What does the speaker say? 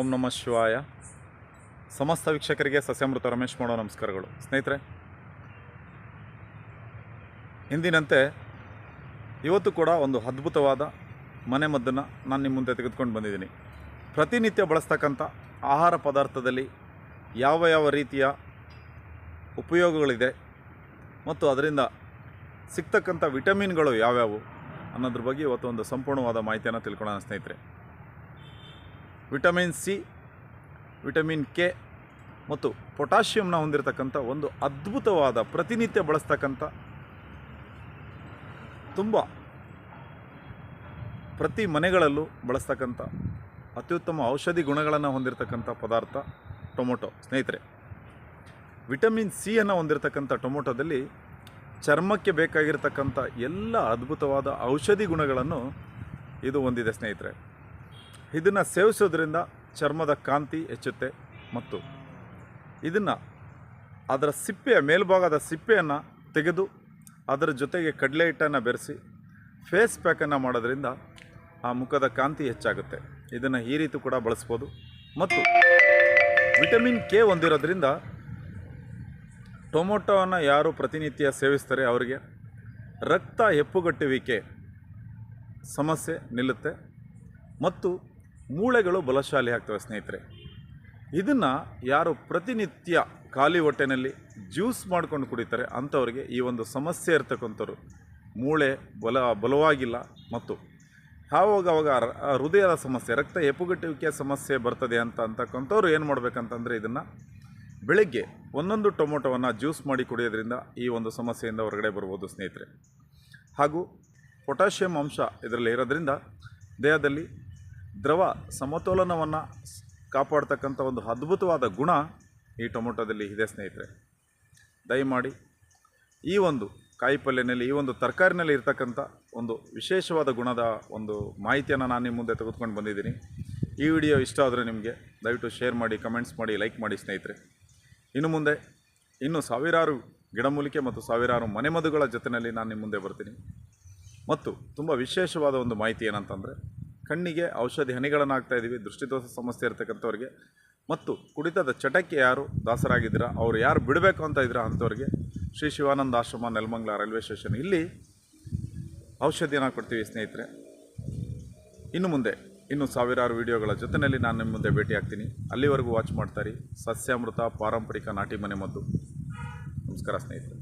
ಓಂ ನಮಃ ಶಿವಾಯ. ಸಮಸ್ತ ವೀಕ್ಷಕರಿಗೆ ಸಸ್ಯಾಮೃತ ರಮೇಶ್ ಮಾಡೋ ನಮಸ್ಕಾರಗಳು. ಸ್ನೇಹಿತರೆ, ಇಂದಿನಂತೆ ಇವತ್ತು ಕೂಡ ಒಂದು ಅದ್ಭುತವಾದ ಮನೆ ಮದ್ದನ್ನು ನಾನು ನಿಮ್ಮ ಮುಂದೆ ತೆಗೆದುಕೊಂಡು ಬಂದಿದ್ದೀನಿ. ಪ್ರತಿನಿತ್ಯ ಬಳಸ್ತಕ್ಕಂಥ ಆಹಾರ ಪದಾರ್ಥದಲ್ಲಿ ಯಾವ ಯಾವ ರೀತಿಯ ಉಪಯೋಗಗಳಿದೆ ಮತ್ತು ಅದರಿಂದ ಸಿಗ್ತಕ್ಕಂಥ ವಿಟಮಿನ್ಗಳು ಯಾವ್ಯಾವು ಅನ್ನೋದ್ರ ಬಗ್ಗೆ ಇವತ್ತು ಒಂದು ಸಂಪೂರ್ಣವಾದ ಮಾಹಿತಿಯನ್ನು ತಿಳ್ಕೊಳ್ಳೋಣ ಸ್ನೇಹಿತರೆ. ವಿಟಮಿನ್ ಸಿ, ವಿಟಮಿನ್ ಕೆ ಮತ್ತು ಪೊಟ್ಯಾಷಿಯಂನ ಹೊಂದಿರತಕ್ಕಂಥ ಒಂದು ಅದ್ಭುತವಾದ ಪ್ರತಿನಿತ್ಯ ಬಳಸ್ತಕ್ಕಂಥ ತುಂಬ ಪ್ರತಿ ಮನೆಗಳಲ್ಲೂ ಬಳಸ್ತಕ್ಕಂಥ ಅತ್ಯುತ್ತಮ ಔಷಧಿ ಗುಣಗಳನ್ನು ಹೊಂದಿರತಕ್ಕಂಥ ಪದಾರ್ಥ ಟೊಮೊಟೊ. ಸ್ನೇಹಿತರೆ, ವಿಟಮಿನ್ ಸಿಯನ್ನು ಹೊಂದಿರತಕ್ಕಂಥ ಟೊಮೊಟೊದಲ್ಲಿ ಚರ್ಮಕ್ಕೆ ಬೇಕಾಗಿರತಕ್ಕಂಥ ಎಲ್ಲ ಅದ್ಭುತವಾದ ಔಷಧಿ ಗುಣಗಳನ್ನು ಇದು ಹೊಂದಿದೆ ಸ್ನೇಹಿತರೆ. ಇದನ್ನು ಸೇವಿಸೋದ್ರಿಂದ ಚರ್ಮದ ಕಾಂತಿ ಹೆಚ್ಚುತ್ತೆ ಮತ್ತು ಇದನ್ನು ಅದರ ಸಿಪ್ಪೆಯ ಮೇಲ್ಭಾಗದ ಸಿಪ್ಪೆಯನ್ನು ತೆಗೆದು ಅದರ ಜೊತೆಗೆ ಕಡಲೆ ಹಿಟ್ಟನ್ನು ಬೆರೆಸಿ ಫೇಸ್ ಪ್ಯಾಕನ್ನು ಮಾಡೋದ್ರಿಂದ ಆ ಮುಖದ ಕಾಂತಿ ಹೆಚ್ಚಾಗುತ್ತೆ. ಇದನ್ನು ಈ ರೀತಿ ಕೂಡ ಬಳಸ್ಬೋದು. ಮತ್ತು ವಿಟಮಿನ್ ಕೆ ಹೊಂದಿರೋದ್ರಿಂದ ಟೊಮೊಟೊವನ್ನು ಯಾರು ಪ್ರತಿನಿತ್ಯ ಸೇವಿಸ್ತಾರೆ ಅವರಿಗೆ ರಕ್ತ ಹೆಪ್ಪುಗಟ್ಟುವಿಕೆ ಸಮಸ್ಯೆ ನಿಲ್ಲುತ್ತೆ. ಮತ್ತು ಮೂಳೆಗಳು ಬಲಶಾಲಿ ಆಗ್ತವೆ ಸ್ನೇಹಿತರೆ. ಇದನ್ನು ಯಾರು ಪ್ರತಿನಿತ್ಯ ಖಾಲಿ ಹೊಟ್ಟೆನಲ್ಲಿ ಜ್ಯೂಸ್ ಮಾಡ್ಕೊಂಡು ಕುಡಿತಾರೆ ಅಂಥವ್ರಿಗೆ ಈ ಒಂದು ಸಮಸ್ಯೆ ಇರ್ತಕ್ಕಂಥವ್ರು ಮೂಳೆ ಬಲ, ಬಲವಾಗಿಲ್ಲ ಮತ್ತು ಆವಾಗ ಅವಾಗ ಹೃದಯದ ಸಮಸ್ಯೆ, ರಕ್ತ ಎಪ್ಪುಗಟ್ಟುವಿಕೆಯ ಸಮಸ್ಯೆ ಬರ್ತದೆ ಅಂತ ಅಂತಕ್ಕಂಥವ್ರು ಏನು ಮಾಡಬೇಕಂತಂದರೆ ಇದನ್ನು ಬೆಳಗ್ಗೆ ಒಂದೊಂದು ಟೊಮೊಟೊವನ್ನು ಜ್ಯೂಸ್ ಮಾಡಿ ಕುಡಿಯೋದ್ರಿಂದ ಈ ಒಂದು ಸಮಸ್ಯೆಯಿಂದ ಹೊರಗಡೆ ಬರ್ಬೋದು ಸ್ನೇಹಿತರೆ. ಹಾಗೂ ಪೊಟ್ಯಾಷಿಯಂ ಅಂಶ ಇದರಲ್ಲಿ ಇರೋದ್ರಿಂದ ದೇಹದಲ್ಲಿ ದ್ರವ ಸಮತೋಲನವನ್ನು ಕಾಪಾಡ್ತಕ್ಕಂಥ ಒಂದು ಅದ್ಭುತವಾದ ಗುಣ ಈ ಟೊಮೊಟೊದಲ್ಲಿ ಇದೆ, ಸ್ನೇಹಿತರೆ. ದಯಮಾಡಿ ಈ ಒಂದು ಕಾಯಿಪಲ್ಯನಲ್ಲಿ, ಈ ಒಂದು ತರಕಾರಿನಲ್ಲಿ ಇರತಕ್ಕಂಥ ಒಂದು ವಿಶೇಷವಾದ ಗುಣದ ಒಂದು ಮಾಹಿತಿಯನ್ನು ನಾನು ನಿಮ್ಮ ಮುಂದೆ ತೆಗೆದುಕೊಂಡು ಬಂದಿದ್ದೀನಿ. ಈ ವಿಡಿಯೋ ಇಷ್ಟ ಆದರೆ ನಿಮಗೆ ದಯವಿಟ್ಟು ಶೇರ್ ಮಾಡಿ, ಕಮೆಂಟ್ಸ್ ಮಾಡಿ, ಲೈಕ್ ಮಾಡಿ, ಸ್ನೇಹಿತರೆ. ಇನ್ನು ಮುಂದೆ, ಇನ್ನು ಸಾವಿರಾರು ಗಿಡಮೂಲಿಕೆ ಮತ್ತು ಸಾವಿರಾರು ಮನೆಮದ್ದುಗಳ ಜೊತೆಯಲ್ಲಿ ನಾನು ನಿಮ್ಮ ಮುಂದೆ ಬರ್ತೀನಿ. ಮತ್ತು ತುಂಬ ವಿಶೇಷವಾದ ಒಂದು ಮಾಹಿತಿ ಏನಂತಂದರೆ ಕಣ್ಣಿಗೆ ಔಷಧಿ ಹನಿಗಳನ್ನು ಹಾಕ್ತಾ ಇದ್ದೀವಿ ದೃಷ್ಟಿದೋಷ ಸಮಸ್ಯೆ ಇರ್ತಕ್ಕಂಥವ್ರಿಗೆ. ಮತ್ತು ಕುಡಿತದ ಚಟಕ್ಕೆ ಯಾರು ದಾಸರಾಗಿದ್ದೀರಾ, ಅವ್ರು ಯಾರು ಬಿಡಬೇಕು ಅಂತ ಇದ್ದೀರಾ ಅಂಥವ್ರಿಗೆ ಶ್ರೀ ಶಿವಾನಂದ ಆಶ್ರಮ, ನೆಲಮಂಗ್ಲ ರೈಲ್ವೆ ಸ್ಟೇಷನ್ ಇಲ್ಲಿ ಔಷಧಿಯನ್ನು ಕೊಡ್ತೀವಿ ಸ್ನೇಹಿತರೆ. ಇನ್ನು ಮುಂದೆ, ಇನ್ನು ಸಾವಿರಾರು ವಿಡಿಯೋಗಳ ಜೊತೆಯಲ್ಲಿ ನಾನು ನಿಮ್ಮ ಮುಂದೆ ಭೇಟಿ ಆಗ್ತೀನಿ ಅಲ್ಲಿವರೆಗೂ ವಾಚ್ ಮಾಡ್ತಾರೆ ಸಸ್ಯಾಮೃತ, ಪಾರಂಪರಿಕ ನಾಟಿ ಮನೆ ಮದ್ದು. ನಮಸ್ಕಾರ ಸ್ನೇಹಿತರೆ.